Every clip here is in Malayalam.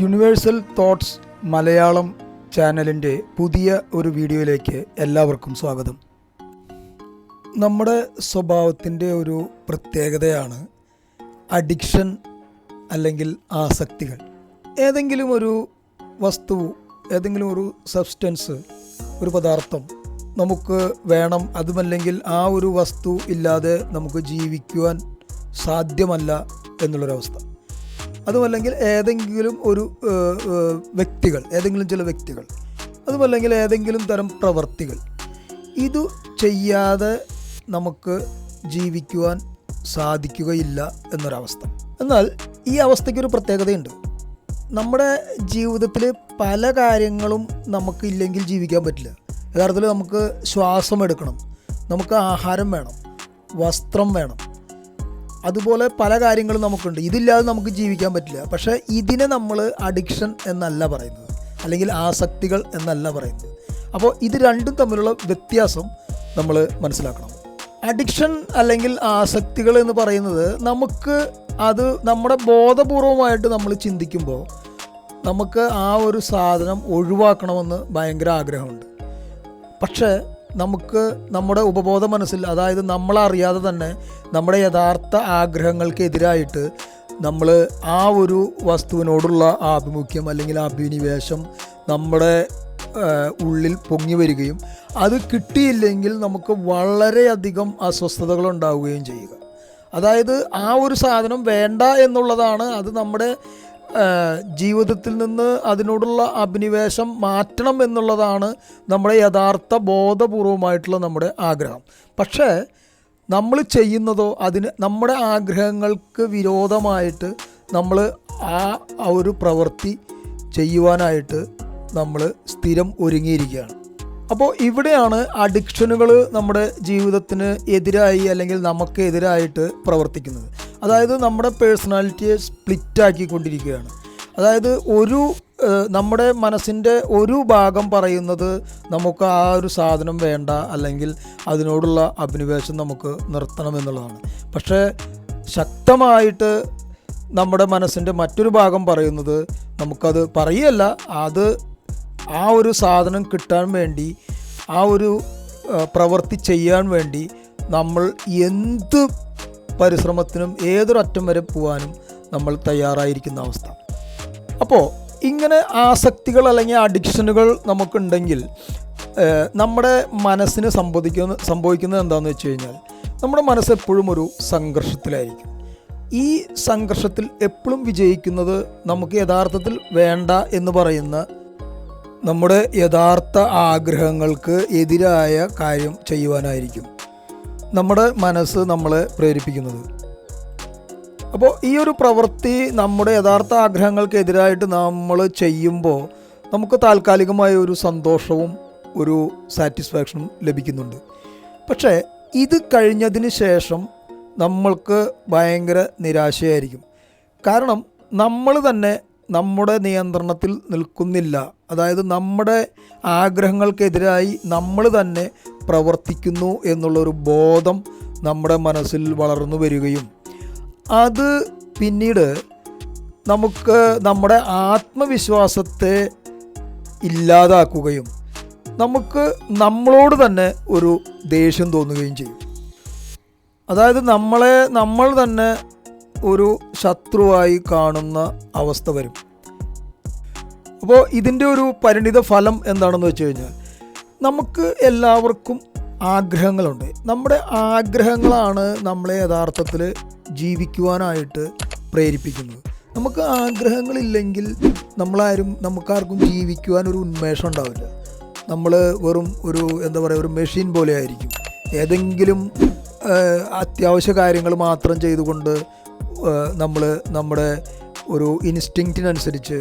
യൂണിവേഴ്സൽ തോട്ട്സ് മലയാളം ചാനലിന്റെ പുതിയ ഒരു വീഡിയോയിലേക്ക് എല്ലാവർക്കും സ്വാഗതം. നമ്മുടെ സ്വഭാവത്തിന്റെ ഒരു പ്രത്യേകതയാണ് അഡിക്ഷൻ അല്ലെങ്കിൽ ആസക്തികൾ. ഏതെങ്കിലും ഒരു വസ്തു ഏതെങ്കിലും ഒരു സബ്സ്റ്റൻസ് ഒരു പദാർത്ഥം നമുക്ക് വേണം. അതുമല്ലെങ്കിൽ ആ ഒരു വസ്തു ഇല്ലാതെ നമുക്ക് ജീവിക്കുവാൻ സാധ്യമല്ല എന്നുള്ളൊരവസ്ഥ. അതുമല്ലെങ്കിൽ ഏതെങ്കിലും ഒരു വ്യക്തികൾ ഏതെങ്കിലും ചില വ്യക്തികൾ അതുമല്ലെങ്കിൽ ഏതെങ്കിലും തരം പ്രവർത്തികൾ ഇത് ചെയ്യാതെ നമുക്ക് ജീവിക്കുവാൻ സാധിക്കുകയില്ല എന്നൊരവസ്ഥ. എന്നാൽ ഈ അവസ്ഥയ്ക്കൊരു പ്രത്യേകതയുണ്ട്. നമ്മുടെ ജീവിതത്തിൽ പല കാര്യങ്ങളും നമുക്ക് ഇല്ലെങ്കിൽ ജീവിക്കാൻ പറ്റില്ല. യഥാർത്ഥത്തിൽ നമുക്ക് ശ്വാസം എടുക്കണം. നമുക്ക് ആഹാരം വേണം. വസ്ത്രം വേണം. അതുപോലെ പല കാര്യങ്ങളും നമുക്കുണ്ട്. ഇതില്ലാതെ നമുക്ക് ജീവിക്കാൻ പറ്റില്ല. പക്ഷേ ഇതിനെ നമ്മൾ അഡിക്ഷൻ എന്നല്ല പറയുന്നത്. അല്ലെങ്കിൽ ആസക്തികൾ എന്നല്ല പറയുന്നത്. അപ്പോൾ ഇത് രണ്ടും തമ്മിലുള്ള വ്യത്യാസം നമ്മൾ മനസ്സിലാക്കണം. അഡിക്ഷൻ അല്ലെങ്കിൽ ആസക്തികൾ എന്ന് പറയുന്നത് നമുക്ക് അത് നമ്മുടെ ബോധപൂർവമായിട്ട് നമ്മൾ ചിന്തിക്കുമ്പോൾ നമുക്ക് ആ ഒരു സാധനം ഒഴിവാക്കണമെന്ന് ഭയങ്കര ആഗ്രഹമുണ്ട്. പക്ഷേ നമുക്ക് നമ്മുടെ ഉപബോധ മനസ്സിൽ അതായത് നമ്മളറിയാതെ തന്നെ നമ്മുടെ യഥാർത്ഥ ആഗ്രഹങ്ങൾക്കെതിരായിട്ട് നമ്മൾ ആ ഒരു വസ്തുവിനോടുള്ള ആഭിമുഖ്യം അല്ലെങ്കിൽ അഭിനിവേശം നമ്മുടെ ഉള്ളിൽ പൊങ്ങി വരികയും അത് കിട്ടിയില്ലെങ്കിൽ നമുക്ക് വളരെയധികം അസ്വസ്ഥതകൾ ഉണ്ടാവുകയും ചെയ്യുക. അതായത് ആ ഒരു സാധനം വേണ്ട എന്നുള്ളതാണ് അത് നമ്മുടെ ജീവിതത്തിൽ നിന്ന് അതിനോടുള്ള അഭിനിവേശം മാറ്റണം എന്നുള്ളതാണ് നമ്മുടെ യഥാർത്ഥ ബോധപൂർവമായിട്ടുള്ള നമ്മുടെ ആഗ്രഹം. പക്ഷേ നമ്മൾ ചെയ്യുന്നതോ അതിന് നമ്മുടെ ആഗ്രഹങ്ങൾക്ക് വിരോധമായിട്ട് നമ്മൾ ആ ഒരു പ്രവൃത്തി ചെയ്യുവാനായിട്ട് നമ്മൾ സ്ഥിരം ഒരുങ്ങിയിരിക്കുകയാണ്. അപ്പോൾ ഇവിടെയാണ് അഡിക്ഷനുകൾ നമ്മുടെ ജീവിതത്തിന് എതിരായി അല്ലെങ്കിൽ നമുക്ക് എതിരായിട്ട് പ്രവർത്തിക്കുന്നത്. അതായത് നമ്മുടെ പേഴ്സണാലിറ്റിയെ സ്പ്ലിറ്റാക്കിക്കൊണ്ടിരിക്കുകയാണ്. അതായത് ഒരു നമ്മുടെ മനസ്സിന്റെ ഒരു ഭാഗം പറയുന്നത് നമുക്ക് ആ ഒരു സാധനം വേണ്ട അല്ലെങ്കിൽ അതിനോടുള്ള അഭിനിവേശം നമുക്ക് നിർത്തണം എന്നുള്ളതാണ്. പക്ഷേ ശക്തമായിട്ട് നമ്മുടെ മനസ്സിന്റെ മറ്റൊരു ഭാഗം പറയുന്നത് നമുക്കത് പറയല്ല അത് ആ ഒരു സാധനം കിട്ടാൻ വേണ്ടി ആ ഒരു പ്രവൃത്തി ചെയ്യാൻ വേണ്ടി നമ്മൾ എന്ത് പരിശ്രമത്തിനും ഏതൊരറ്റം വരെ പോകാനും നമ്മൾ തയ്യാറായിരിക്കുന്ന അവസ്ഥ. അപ്പോൾ ഇങ്ങനെ ആസക്തികൾ അല്ലെങ്കിൽ അഡിക്ഷനുകൾ നമുക്കുണ്ടെങ്കിൽ നമ്മുടെ മനസ്സിന് സംഭവിക്കുന്ന സംഭവിക്കുന്നത് എന്താണെന്ന് വെച്ച് കഴിഞ്ഞാൽ നമ്മുടെ മനസ്സ് എപ്പോഴും ഒരു സംഘർഷത്തിലായിരിക്കും. ഈ സംഘർഷത്തിൽ എപ്പോഴും വിജയിക്കുന്നത് നമുക്ക് യഥാർത്ഥത്തിൽ വേണ്ട എന്ന് പറയുന്ന നമ്മുടെ യഥാർത്ഥ ആഗ്രഹങ്ങൾക്ക് എതിരായ കാര്യം ചെയ്യുവാനായിരിക്കും നമ്മുടെ മനസ്സ് നമ്മളെ പ്രേരിപ്പിക്കുന്നത്. അപ്പോൾ ഈ ഒരു പ്രവൃത്തി നമ്മുടെ യഥാർത്ഥ ആഗ്രഹങ്ങൾക്കെതിരായിട്ട് നമ്മൾ ചെയ്യുമ്പോൾ നമുക്ക് താൽക്കാലികമായ ഒരു സന്തോഷവും ഒരു സാറ്റിസ്ഫാക്ഷനും ലഭിക്കുന്നുണ്ട്. പക്ഷേ ഇത് കഴിഞ്ഞതിന് ശേഷം നമ്മൾക്ക് ഭയങ്കര നിരാശയായിരിക്കും. കാരണം നമ്മൾ തന്നെ നമ്മുടെ നിയന്ത്രണത്തിൽ നിൽക്കുന്നില്ല. അതായത് നമ്മുടെ ആഗ്രഹങ്ങൾക്കെതിരായി നമ്മൾ തന്നെ പ്രവർത്തിക്കുന്നു എന്നുള്ളൊരു ബോധം നമ്മുടെ മനസ്സിൽ വളർന്നു വരികയും അത് പിന്നീട് നമുക്ക് നമ്മുടെ ആത്മവിശ്വാസത്തെ ഇല്ലാതാക്കുകയും നമുക്ക് നമ്മളോട് തന്നെ ഒരു ദേഷ്യം തോന്നുകയും ചെയ്യും. അതായത് നമ്മളെ നമ്മൾ തന്നെ ഒരു ശത്രുവായി കാണുന്ന അവസ്ഥ വരും. അപ്പോൾ ഇതിന്റെ ഒരു പരിണിത ഫലം എന്താണെന്ന് വെച്ച് കഴിഞ്ഞാൽ നമുക്ക് എല്ലാവർക്കും ആഗ്രഹങ്ങളുണ്ട്. നമ്മുടെ ആഗ്രഹങ്ങളാണ് നമ്മളെ യഥാർത്ഥത്തിൽ ജീവിക്കുവാനായിട്ട് പ്രേരിപ്പിക്കുന്നത്. നമുക്ക് ആഗ്രഹങ്ങളില്ലെങ്കിൽ നമ്മളാരും നമുക്കാർക്കും ജീവിക്കുവാൻ ഒരു ഉന്മേഷം ഉണ്ടാവില്ല. നമ്മൾ വെറും ഒരു എന്താ പറയുക ഒരു മെഷീൻ പോലെ ആയിരിക്കും. ഏതെങ്കിലും അത്യാവശ്യ കാര്യങ്ങൾ മാത്രം ചെയ്തുകൊണ്ട് നമ്മൾ നമ്മുടെ ഒരു ഇൻസ്റ്റിങ്ക്റ്റിനനുസരിച്ച്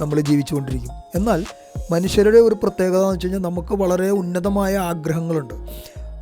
നമ്മൾ ജീവിച്ചുകൊണ്ടിരിക്കും. എന്നാൽ മനുഷ്യരുടെ ഒരു പ്രത്യേകത എന്ന് വെച്ച് കഴിഞ്ഞാൽ നമുക്ക് വളരെ ഉന്നതമായ ആഗ്രഹങ്ങളുണ്ട്.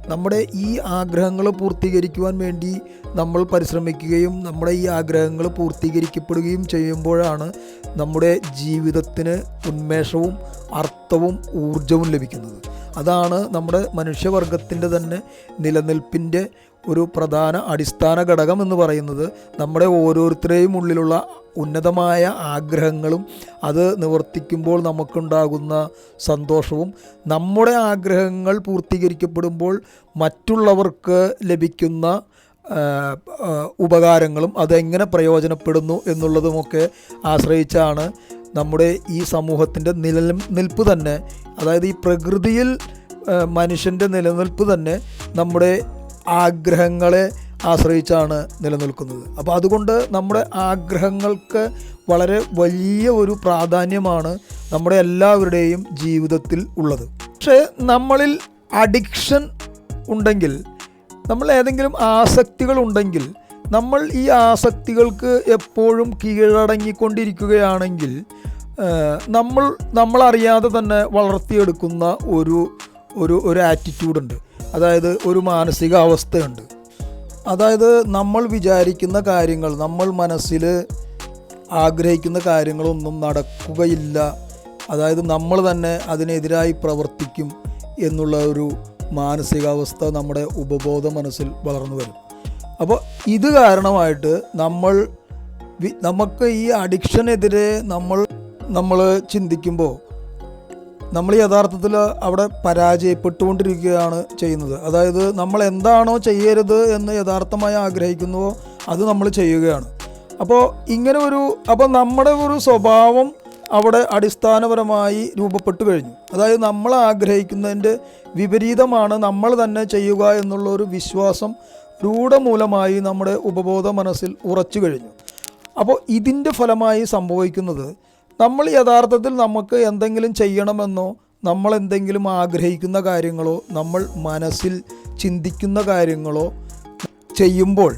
നമ്മുടെ ഈ ആഗ്രഹങ്ങൾ പൂർത്തീകരിക്കുവാൻ വേണ്ടി നമ്മൾ പരിശ്രമിക്കുകയും നമ്മുടെ ഈ ആഗ്രഹങ്ങൾ പൂർത്തീകരിക്കപ്പെടുകയും ചെയ്യുമ്പോഴാണ് നമ്മുടെ ജീവിതത്തിന് ഉന്മേഷവും അർത്ഥവും ഊർജവും ലഭിക്കുന്നത്. അതാണ് നമ്മുടെ മനുഷ്യവർഗത്തിന്റെ തന്നെ നിലനിൽപ്പിന്റെ ഒരു പ്രധാന അടിസ്ഥാന ഘടകം എന്ന് പറയുന്നത് നമ്മുടെ ഓരോരുത്തരെയും ഉള്ളിലുള്ള ഉന്നതമായ ആഗ്രഹങ്ങളും അത് നിവർത്തിക്കുമ്പോൾ നമുക്കുണ്ടാകുന്ന സന്തോഷവും. നമ്മുടെ ആഗ്രഹങ്ങൾ പൂർത്തീകരിക്കപ്പെടുമ്പോൾ മറ്റുള്ളവർക്ക് ലഭിക്കുന്ന ഉപകാരങ്ങളും അതെങ്ങനെ പ്രയോജനപ്പെടുന്നു എന്നുള്ളതുമൊക്കെ ആശ്രയിച്ചാണ് നമ്മുടെ ഈ സമൂഹത്തിന്റെ നിലനിൽപ്പ് തന്നെ. അതായത് ഈ പ്രകൃതിയിൽ മനുഷ്യന്റെ നിലനിൽപ്പ് തന്നെ നമ്മുടെ ആഗ്രഹങ്ങളെ ആശ്രയിച്ചാണ് നിലനിൽക്കുന്നത്. അപ്പോൾ അതുകൊണ്ട് നമ്മുടെ ആഗ്രഹങ്ങൾക്ക് വളരെ വലിയ ഒരു പ്രാധാന്യമാണ് നമ്മുടെ എല്ലാവരുടെയും ജീവിതത്തിൽ ഉള്ളത്. പക്ഷേ നമ്മളിൽ അഡിക്ഷൻ ഉണ്ടെങ്കിൽ നമ്മൾ ഏതെങ്കിലും ആസക്തികൾ ഉണ്ടെങ്കിൽ നമ്മൾ ഈ ആസക്തികൾക്ക് എപ്പോഴും കീഴടങ്ങിക്കൊണ്ടിരിക്കുകയാണെങ്കിൽ നമ്മൾ നമ്മളറിയാതെ തന്നെ വളർത്തിയെടുക്കുന്ന ഒരു ഒരു ഒരു ആറ്റിറ്റ്യൂഡുണ്ട് അതായത് ഒരു മാനസികാവസ്ഥയുണ്ട്. അതായത് നമ്മൾ വിചാരിക്കുന്ന കാര്യങ്ങൾ നമ്മൾ മനസ്സിൽ ആഗ്രഹിക്കുന്ന കാര്യങ്ങളൊന്നും നടക്കുകയില്ല. അതായത് നമ്മൾ തന്നെ അതിനെതിരായി പ്രവർത്തിക്കും എന്നുള്ള ഒരു മാനസികാവസ്ഥ നമ്മുടെ ഉപബോധ മനസ്സിൽ വളർന്നു വരും. അപ്പോൾ ഇത് കാരണമായിട്ട് നമ്മൾ നമുക്ക് ഈ അഡിക്ഷനെതിരെ നമ്മൾ നമ്മൾ ചിന്തിക്കുമ്പോൾ നമ്മൾ യഥാർത്ഥത്തിൽ അവിടെ പരാജയപ്പെട്ടുകൊണ്ടിരിക്കുകയാണ് ചെയ്യുന്നത്. അതായത് നമ്മൾ എന്താണോ ചെയ്യരുത് എന്ന് യഥാർത്ഥമായി ആഗ്രഹിക്കുന്നുവോ അത് നമ്മൾ ചെയ്യുകയാണ്. അപ്പോൾ ഇങ്ങനെ ഒരു അപ്പോൾ നമ്മുടെ ഒരു സ്വഭാവം അവിടെ അടിസ്ഥാനപരമായി രൂപപ്പെട്ടു കഴിഞ്ഞു. അതായത് നമ്മൾ ആഗ്രഹിക്കുന്നതിന്റെ വിപരീതമാണ് നമ്മൾ തന്നെ ചെയ്യുക എന്നുള്ള ഒരു വിശ്വാസം രൂഢമൂലമായി നമ്മുടെ ഉപബോധ മനസ്സിൽ ഉറച്ചു കഴിഞ്ഞു. അപ്പോൾ ഇതിന്റെ ഫലമായി സംഭവിക്കുന്നത് നമ്മൾ യഥാർത്ഥത്തിൽ നമുക്ക് എന്തെങ്കിലും ചെയ്യണമെന്നോ നമ്മൾ എന്തെങ്കിലും ആഗ്രഹിക്കുന്ന കാര്യങ്ങളോ നമ്മൾ മനസ്സിൽ ചിന്തിക്കുന്ന കാര്യങ്ങളോ ചെയ്യുമ്പോൾ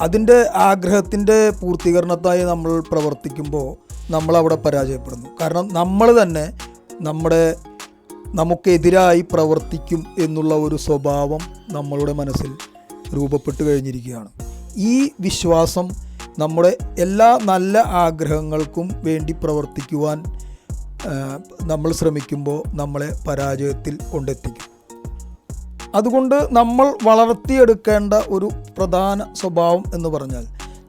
അതിന്റെ ആഗ്രഹത്തിന്റെ പൂർത്തീകരണത്തായി നമ്മൾ പ്രവർത്തിക്കുമ്പോൾ നമ്മളവിടെ പരാജയപ്പെടുന്നു. കാരണം നമ്മൾ തന്നെ നമ്മുടെ നമുക്കെതിരായി പ്രവർത്തിക്കും എന്നുള്ള ഒരു സ്വഭാവം നമ്മളുടെ മനസ്സിൽ രൂപപ്പെട്ടു കഴിഞ്ഞിരിക്കുകയാണ്. ഈ വിശ്വാസം നമ്മുടെ എല്ലാ നല്ല ആഗ്രഹങ്ങൾക്കും വേണ്ടി പ്രവർത്തിക്കുവാൻ നമ്മൾ ശ്രമിക്കുമ്പോൾ നമ്മളെ പരാജയത്തിൽ കൊണ്ടെത്തിക്കും. അതുകൊണ്ട് നമ്മൾ വളർത്തിയെടുക്കേണ്ട ഒരു പ്രധാന സ്വഭാവം എന്ന് പറഞ്ഞാൽ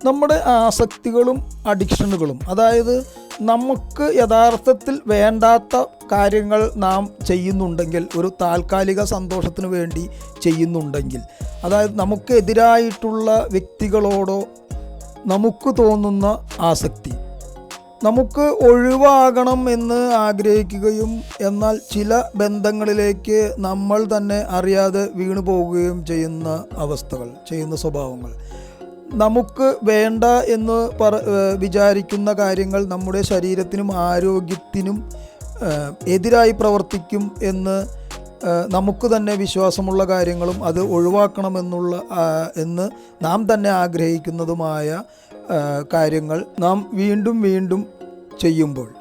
നമ്മുടെ ആസക്തികളും അഡിക്ഷനുകളും അതായത് നമുക്ക് യഥാർത്ഥത്തിൽ വേണ്ടാത്ത കാര്യങ്ങൾ നാം ചെയ്യുന്നുണ്ടെങ്കിൽ ഒരു താൽക്കാലിക സന്തോഷത്തിന് വേണ്ടി ചെയ്യുന്നുണ്ടെങ്കിൽ അതായത് നമുക്കെതിരായിട്ടുള്ള വ്യക്തികളോടോ നമുക്ക് തോന്നുന്ന ആസക്തി. നമുക്ക് ഒഴിവാകണം എന്ന് ആഗ്രഹിക്കുകയും എന്നാൽ ചില ബന്ധങ്ങളിലേക്ക് നമ്മൾ തന്നെ അറിയാതെ വീണു പോവുകയും ചെയ്യുന്ന അവസ്ഥകൾ ചെയ്യുന്ന സ്വഭാവങ്ങൾ. നമുക്ക് വേണ്ട എന്ന് പറ വിചാരിക്കുന്ന കാര്യങ്ങൾ നമ്മുടെ ശരീരത്തിനും ആരോഗ്യത്തിനും എതിരായി പ്രവർത്തിക്കും എന്ന് നമുക്ക് തന്നെ വിശ്വാസമുള്ള കാര്യങ്ങളും അത് ഒഴിവാക്കണമെന്നുള്ള എന്ന് നാം തന്നെ ആഗ്രഹിക്കുന്നതുമായ കാര്യങ്ങൾ നാം വീണ്ടും വീണ്ടും ചെയ്യുമ്പോൾ.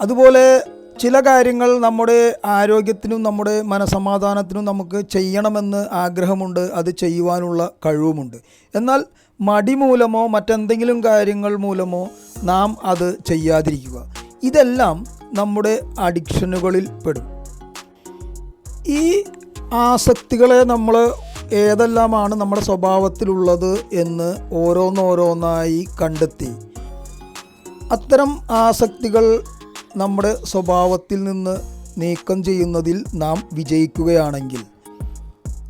അതുപോലെ ചില കാര്യങ്ങൾ നമ്മുടെ ആരോഗ്യത്തിനും നമ്മുടെ മനസമാധാനത്തിനും നമുക്ക് ചെയ്യണമെന്ന് ആഗ്രഹമുണ്ട് അത് ചെയ്യുവാനുള്ള കഴിവുമുണ്ട്. എന്നാൽ മടി മൂലമോ മറ്റെന്തെങ്കിലും കാര്യങ്ങൾ മൂലമോ നാം അത് ചെയ്യാതിരിക്കുക. ഇതെല്ലാം നമ്മുടെ അഡിക്ഷനുകളിൽ പെടും. ഈ ആസക്തികളെ നമ്മൾ ഏതെല്ലാമാണ് നമ്മുടെ സ്വഭാവത്തിലുള്ളത് എന്ന് ഓരോന്നോരോന്നായി കണ്ടെത്തി. അത്തരം ആസക്തികൾ നമ്മുടെ സ്വഭാവത്തിൽ നിന്ന് നീക്കം ചെയ്യുന്നതിൽ നാം വിജയിക്കുകയാണെങ്കിൽ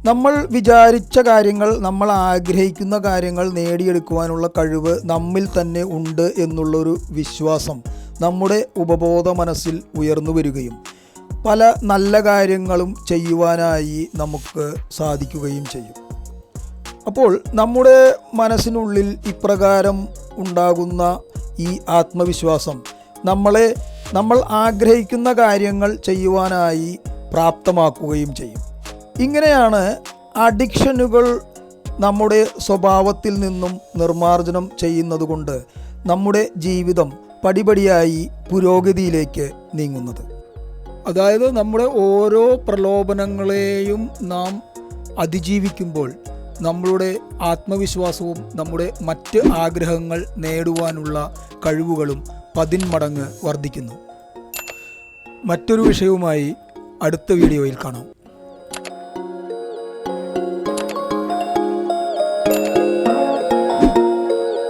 നമ്മൾ വിചാരിച്ച കാര്യങ്ങൾ നമ്മൾ ആഗ്രഹിക്കുന്ന കാര്യങ്ങൾ നേടിയെടുക്കുവാനുള്ള കഴിവ് നമ്മിൽ തന്നെ ഉണ്ട് എന്നുള്ളൊരു വിശ്വാസം നമ്മുടെ ഉപബോധ മനസ്സിൽ ഉയർന്നു വരികയും പല നല്ല കാര്യങ്ങളും ചെയ്യുവാനായി നമുക്ക് സാധിക്കുകയും ചെയ്യും. അപ്പോൾ നമ്മുടെ മനസ്സിനുള്ളിൽ ഇപ്രകാരം ഉണ്ടാകുന്ന ഈ ആത്മവിശ്വാസം നമ്മളെ നമ്മൾ ആഗ്രഹിക്കുന്ന കാര്യങ്ങൾ ചെയ്യുവാനായി പ്രാപ്തമാക്കുകയും ചെയ്യും. ഇങ്ങനെയാണ് അഡിക്ഷനുകൾ നമ്മുടെ സ്വഭാവത്തിൽ നിന്നും നിർമ്മാർജനം ചെയ്യുന്നതുകൊണ്ട് നമ്മുടെ ജീവിതം പടിപടിയായി പുരോഗതിയിലേക്ക് നീങ്ങുന്നത്. അതായത് നമ്മുടെ ഓരോ പ്രലോഭനങ്ങളെയും നാം അതിജീവിക്കുമ്പോൾ നമ്മളുടെ ആത്മവിശ്വാസവും നമ്മുടെ മറ്റ് ആഗ്രഹങ്ങൾ നേടുവാനുള്ള കഴിവുകളും പതിന്മടങ്ങ് വർദ്ധിക്കുന്നു. മറ്റൊരു വിഷയവുമായി അടുത്ത വീഡിയോയിൽ കാണാം.